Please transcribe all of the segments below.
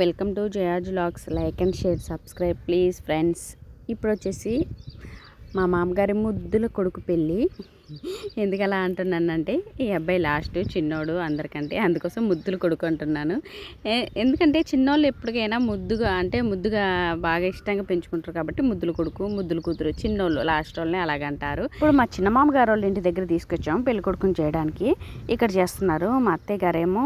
Welcome to Jaya's logs like and share subscribe please friends. ఇప్పుడు వచ్చేసి మా మామగారి ముద్దుల కొడుకు పెళ్ళి. ఎందుకు అలా అంటున్నానంటే ఈ అబ్బాయి లాస్ట్ చిన్నోడు అందరికంటే అందుకోసం ముద్దులు కొడుకు అంటున్నాను ఎందుకంటే చిన్నోళ్ళు ఎప్పటికైనా ముద్దుగా అంటే ముద్దుగా బాగా ఇష్టంగా పెంచుకుంటారు కాబట్టి ముద్దులు కొడుకు ముద్దులు కూతురు చిన్నోళ్ళు లాస్ట్ వాళ్ళని అలాగంటారు. ఇప్పుడు మా చిన్న మామగారు వాళ్ళ ఇంటి దగ్గర తీసుకొచ్చాం పెళ్ళి కొడుకుని చేయడానికి. ఇక్కడ చేస్తున్నారు మా అత్తయ్య గారేమో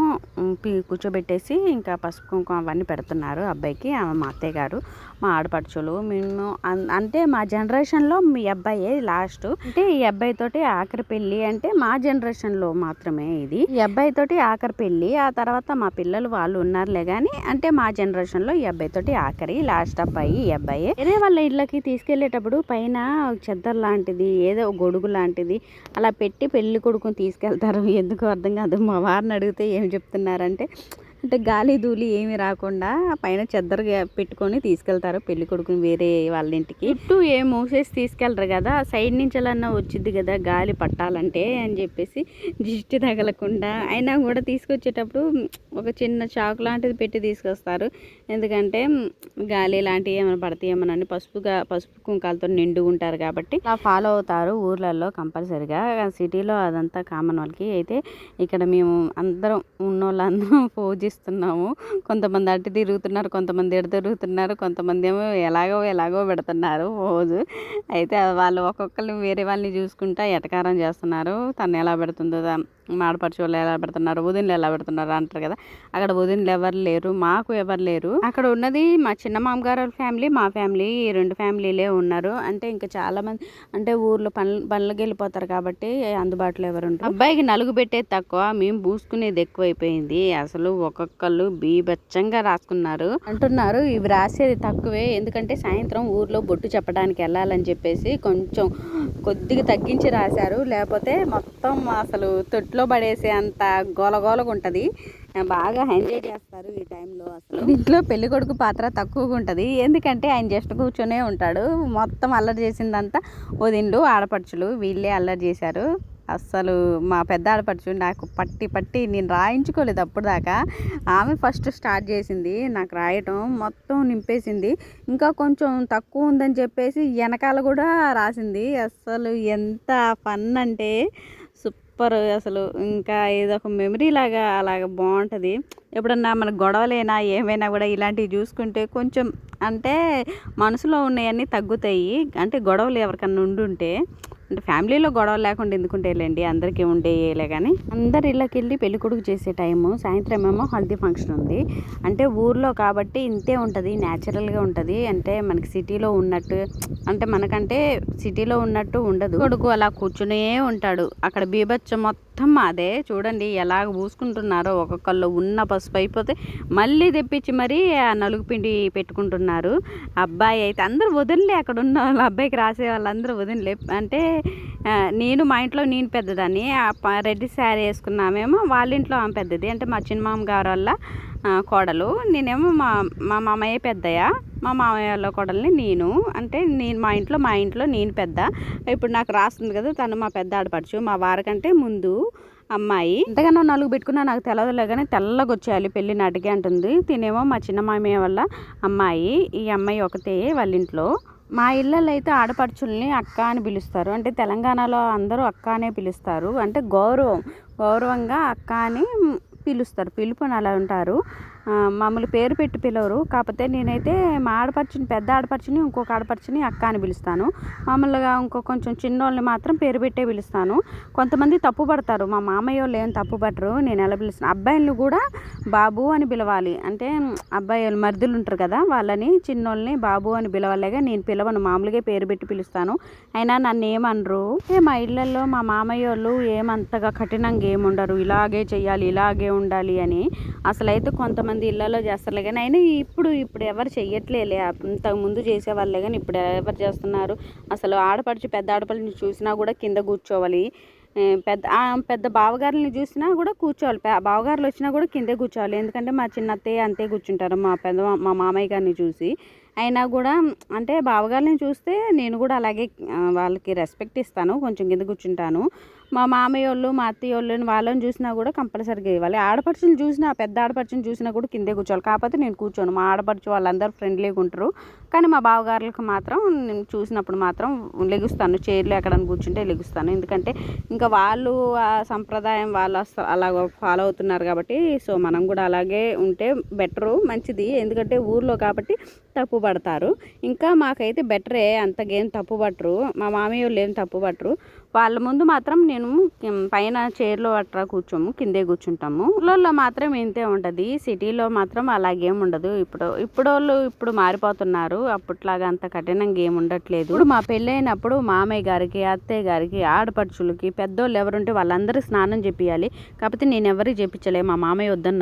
కూర్చోబెట్టేసి ఇంకా పసుపు కుంకుమ అవన్నీ పెడుతున్నారు అబ్బాయికి ఆమె మా అత్తయ్య గారు మా ఆడపడుచులు మేము అన్- అంటే మా జనరేషన్లో మీ అబ్బాయే లాస్ట్. అంటే ఈ అబ్బాయితోటి ఆఖరి పెళ్ళి అంటే మా జనరేషన్లో మాత్రమే ఇది. ఈ అబ్బాయి తోటి ఆఖరి పెళ్ళి ఆ తర్వాత మా పిల్లలు వాళ్ళు ఉన్నారులే కానీ అంటే మా జనరేషన్లో ఈ అబ్బాయి తోటి ఆఖరి లాస్ట్ అబ్బాయి ఈ అబ్బాయి. వేరే వాళ్ళ ఇళ్ళకి తీసుకెళ్ళేటప్పుడు పైన చెద్దర్ లాంటిది ఏదో గొడుగు లాంటిది అలా పెట్టి పెళ్ళి కొడుకుని తీసుకెళ్తారు. ఎందుకు అర్థం కాదు. మా వారిని అడిగితే ఏం చెప్తున్నారంటే అంటే గాలి ధూళి ఏమి రాకుండా పైన చెద్దరు పెట్టుకొని తీసుకెళ్తారు పెళ్ళి కొడుకుని వేరే వాళ్ళ ఇంటికి. చుట్టూ ఏం మూసేసి తీసుకెళ్ళరు కదా సైడ్ నుంచి అలా వచ్చింది కదా గాలి పట్టాలంటే అని చెప్పేసి దిష్టి తగలకుండా అయినా కూడా తీసుకొచ్చేటప్పుడు ఒక చిన్న చాకు లాంటిది పెట్టి తీసుకొస్తారు. ఎందుకంటే గాలి లాంటివి ఏమైనా పడతాయేమోనని పసుపుగా పసుపు కుంకాలతో నిండు ఉంటారు కాబట్టి. అలా ఫాలో అవుతారు ఊర్లలో కంపల్సరిగా. సిటీలో అదంతా కామన్ వాళ్ళకి. అయితే ఇక్కడ మేము అందరం ఉన్నోళ్ళందరం ఇస్తున్నాము. కొంతమంది అటు తిరుగుతున్నారు కొంతమంది ఎటు తిరుగుతున్నారు కొంతమంది ఏమో ఎలాగో ఎలాగో పెడుతున్నారు రోజు. అయితే వాళ్ళు ఒక్కొక్కరిని వేరే వాళ్ళని చూసుకుంటా ఎటకారం చేస్తున్నారు తను ఎలా పెడుతుందో మాడపరచు వాళ్ళు ఎలా పెడుతున్నారు? వదినలు ఎలా పెడుతున్నారు? అంటారు కదా. అక్కడ వదినలు ఎవరు లేరు మాకు ఎవరు లేరు. అక్కడ ఉన్నది మా చిన్న మామగారు వాళ్ళ ఫ్యామిలీ మా ఫ్యామిలీ ఈ రెండు ఫ్యామిలీలే ఉన్నారు. అంటే ఇంకా చాలామంది అంటే ఊర్లో పనులు పనులకు వెళ్ళిపోతారు కాబట్టి అందుబాటులో ఎవరు ఉంటారు అబ్బాయికి నలుగు పెట్టేది తక్కువ మేము పూసుకునేది ఎక్కువైపోయింది. అసలు ఒక్కొక్కళ్ళు బీభత్సంగా రాసుకున్నారు. అంటున్నారు ఇవి రాసేది తక్కువే ఎందుకంటే సాయంత్రం ఊర్లో బొట్టు చెప్పడానికి వెళ్ళాలని చెప్పేసి కొంచెం కొద్దిగా తగ్గించి రాశారు. లేకపోతే మొత్తం అసలు తొట్టి తొట్లో పడేసే అంత గోలగోలగా ఉంటుంది బాగా ఎంజాయ్ చేస్తారు ఈ టైంలో అసలు. ఇంట్లో పెళ్ళి కొడుకు పాత్ర తక్కువగా ఉంటుంది ఎందుకంటే ఆయన జస్ట్ కూర్చొనే ఉంటాడు. మొత్తం అల్లరి చేసిందంతా వదిండు ఆడపడుచులు వీళ్ళే అల్లరి చేశారు. అస్సలు మా పెద్ద ఆడపడుచు నాకు పట్టి పట్టి నేను రాయించుకోలేదు అప్పుడు దాకా. ఆమె ఫస్ట్ స్టార్ట్ చేసింది నాకు రాయటం మొత్తం నింపేసింది. ఇంకా కొంచెం తక్కువ ఉందని చెప్పేసి వెనకాల కూడా రాసింది. అస్సలు ఎంత ఫన్ అంటే సూపర్ అసలు. ఇంకా ఏదో ఒక మెమరీ లాగా అలాగ బాగుంటుంది. ఎప్పుడన్నా మన గొడవలైనా ఏమైనా కూడా ఇలాంటివి చూసుకుంటే కొంచెం అంటే మనసులో ఉన్నవన్నీ తగ్గుతాయి. అంటే గొడవలు ఎవరికన్నా ఉండుంటే అంటే ఫ్యామిలీలో గొడవలు లేకుండా ఎందుకుంటేలేండి అందరికీ ఉండేయలే కానీ అందరు ఇళ్ళకి వెళ్ళి పెళ్ళి కొడుకు చేసే టైము సాయంత్రం ఏమో హల్దీ ఫంక్షన్ ఉంది. అంటే ఊర్లో కాబట్టి ఇంతే ఉంటుంది న్యాచురల్గా ఉంటుంది. అంటే మనకి సిటీలో ఉన్నట్టు అంటే మనకంటే సిటీలో ఉన్నట్టు ఉండదు. కొడుకు అలా కూర్చునే ఉంటాడు. అక్కడ బీభత్సం మొత్తం అదే. చూడండి ఎలాగ పూసుకుంటున్నారో ఒక్కొక్కళ్ళు ఉన్న పసుపు అయిపోతే మళ్ళీ తెప్పించి మరీ ఆ నలుగు పిండి పెట్టుకుంటున్నారు. అబ్బాయి అయితే అందరూ వదిలే అక్కడ ఉన్న వాళ్ళ అబ్బాయికి రాసే వాళ్ళందరూ వదిలే అంటే నేను మా ఇంట్లో నేను పెద్దదాన్ని. రెడ్డి శారీ వేసుకున్నామేమో వాళ్ళ ఇంట్లో ఆమె పెద్దది. అంటే మా చిన్న మామ గారు వల్ల కోడలు. నేనేమో మా మా మామయ్య పెద్దయ్య. మా మామయ్య వాళ్ళ కొడల్ని నేను. అంటే నేను మా ఇంట్లో మా ఇంట్లో నేను పెద్ద. ఇప్పుడు నాకు రాస్తుంది కదా తను మా పెద్ద ఆడపడుచు. మా వారికంటే ముందు అమ్మాయి. ఎంతగానో నలుగు పెట్టుకున్నా నాకు తెలవదులే కానీ తెల్లగా వచ్చేయాలి పెళ్ళి నాటికి అంటుంది. తినేమో మా చిన్న మామయ్య వల్ల అమ్మాయి. ఈ అమ్మాయి ఒకతే వాళ్ళ ఇంట్లో. మా ఇళ్ళల్లో అయితే ఆడపడుచుల్ని అక్క అని పిలుస్తారు. అంటే తెలంగాణలో అందరూ అక్క అనే పిలుస్తారు. అంటే గౌరవం. గౌరవంగా అక్క అని పిలుస్తారు. పిలుపుని అలా ఉంటారు. మమ్మల్ని పేరు పెట్టి పిలవరు. కాకపోతే నేనైతే మా ఆడపడుచుని పెద్ద ఆడపడుచుని ఇంకొక ఆడపడుచుని అక్క అని పిలుస్తాను. మామూలుగా ఇంకో కొంచెం చిన్నోళ్ళని మాత్రం పేరు పెట్టే పిలుస్తాను. కొంతమంది తప్పు పడతారు. మా మామయ్య వాళ్ళు ఏం తప్పు పడరు. నేను ఎలా పిలుస్తాను? అబ్బాయిలను కూడా బాబు అని పిలవాలి. అంటే అబ్బాయి వాళ్ళు మరిదులు ఉంటారు కదా వాళ్ళని చిన్నోళ్ళని బాబు అని పిలవలేగా నేను పిలవను. మామూలుగా పేరు పెట్టి పిలుస్తాను. అయినా నన్ను ఏమనరు. ఏ మా ఇళ్ళల్లో మా మామయ్య వాళ్ళు ఏమంతగా కఠినంగా ఏముండరు. ఇలాగే చెయ్యాలి ఇలాగే ఉండాలి అని. అసలు అయితే కొంతమంది ఇళ్ళలో చేస్తారులే కానీ అయినా ఇప్పుడు ఇప్పుడు ఎవరు చెయ్యట్లేలే ఇంతకు ముందు చేసేవాళ్ళే కానీ ఇప్పుడు ఎవరు చేస్తున్నారు? అసలు ఆడపడుచు పెద్ద ఆడపడుచుని చూసినా కూడా కింద కూర్చోవాలి. పెద్ద పెద్ద బావగారులని చూసినా కూడా కూర్చోవాలి. బావగారులు వచ్చినా కూడా కిందే కూర్చోవాలి. ఎందుకంటే మా చిన్న అత్తయ్య అంతే కూర్చుంటారు. మా పెద్ద మా- మామయ్య గారిని చూసి. అయినా కూడా అంటే బావగారిని చూస్తే నేను కూడా అలాగే వాళ్ళకి రెస్పెక్ట్ ఇస్తాను. కొంచెం కింద కూర్చుంటాను. మా మామయ్య వాళ్ళు మా అత్తయ్య వాళ్ళు వాళ్ళని చూసినా కూడా కంపల్సరీగా ఇవ్వాలి. ఆడపడుచుని చూసినా పెద్ద ఆడపడుచుని చూసినా కూడా కిందే కూర్చోవాలి. కాకపోతే నేను కూర్చోను. మా ఆడపడుచు వాళ్ళందరూ ఫ్రెండ్లీగా ఉంటారు. కానీ మా బావగారులకు మాత్రం నేను చూసినప్పుడు మాత్రం లెగుస్తాను. చైర్లో ఎక్కడ కూర్చుంటే లెగుస్తాను. ఎందుకంటే ఇంకా వాళ్ళు ఆ సంప్రదాయం వాళ్ళు అలా ఫాలో అవుతున్నారు కాబట్టి సో మనం కూడా అలాగే ఉంటే బెటరు మంచిది. ఎందుకంటే ఊర్లో కాబట్టి తప్పు పడతారు. ఇంకా మాకైతే బెటరే అంతగేం తప్పు పట్టరు. మా మామయ్య వాళ్ళు ఏం తప్పు పట్టరు. వాళ్ళ ముందు మాత్రం నేను నేను పైన చైర్లో అట్లా కూర్చోము కిందే కూర్చుంటాము. ఊళ్ళో మాత్రం ఇంతే ఉంటుంది. సిటీలో మాత్రం అలాగేం ఉండదు. ఇప్పుడు ఇప్పుడు వాళ్ళు ఇప్పుడు మారిపోతున్నారు. అప్పట్లాగా అంత కఠినంగా ఏమి ఉండట్లేదు. ఇప్పుడు మా పెళ్ళైనప్పుడు మామయ్య గారికి అత్తయ్య గారికి ఆడపడుచులకి పెద్దోళ్ళు ఎవరుంటే వాళ్ళందరూ స్నానం చేపియాలి కాకపోతే నేను ఎవరికి చేపించలే మా మామయ్య వద్దన్నారు.